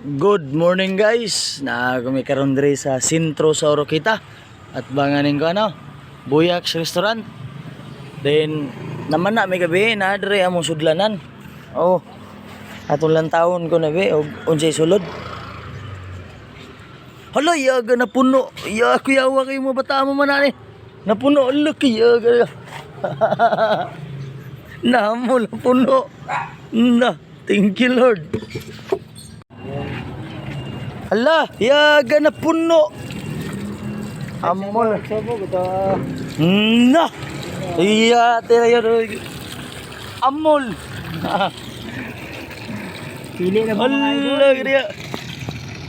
Good morning guys. Na kami karon diri sa sentro sa Oroquita at banganin ko ano, Buyaks Restaurant. Then naman na may gabi na diri among sudlanan. Oh. Atong lang taon ko na be og unsay sulod. Hala, yaga na puno. Ya, kuyawa kayo mo bata mo man ani. Napuno, look, yaga. Namo na puno. Na, thank you Lord. Hala, yaga na puno. Amol. Na. Iya, tira yun. Amol. Pili na mga idol. Hala, kaya.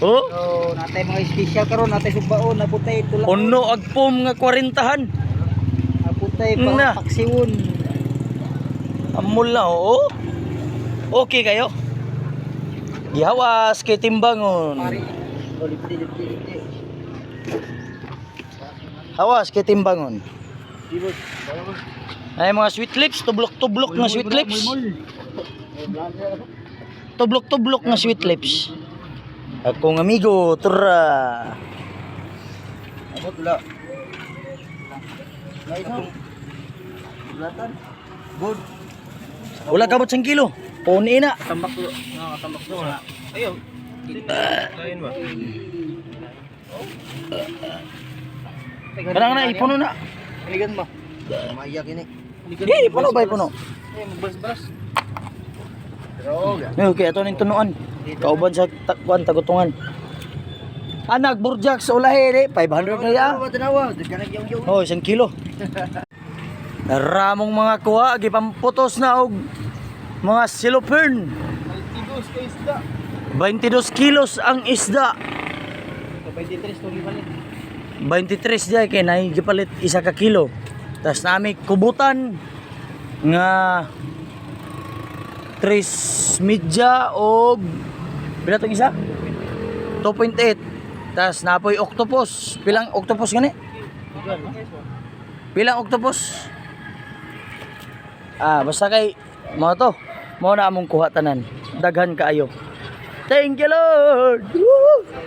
Oh, So, natay mga special karon natay sugbaon naputay tulak. uno agpom nga kwarintahan. Naputay Na. pa paksiwon. Amol na, oo. Okay kayo. Gihawas kay timbangon. Hawas kay timbangon. Ay mga sweet lips, tublok-tublok nga sweet lips. Tublok-tublok nga sweet lips. Akong amigo, tura. Abot la. Good. Wala ka sang kilo. Puni na. Tambak lo. Ah, tambak lo na. Ayo. Lain ba? Kanang na ipuno na. Iligan ba? Maiyak ini. Di, ipuno ba ipuno? Eh, magbas-bas. Droga. Okay, ato ning tunuan. Kauban sa takwan tagutungan. Anak burjak sa ulahi di 500 na ya. Oh, isang kilo. Ramong mga kuha, gipamputos na og mga silopern. Tigos kay isda. 22 kilos ang isda. Kapay ditres to gipalit. 23 diya kay nay gipalit isa ka kilo. Tas nami kubutan nga 3 media og pila tong isa? 2.8. Tas napoy octopus. Pilang octopus gani? Pilang octopus? Ah, basta kay mo to. Mo na among kuha tanan. Daghan kaayo. Thank you Lord. Woo!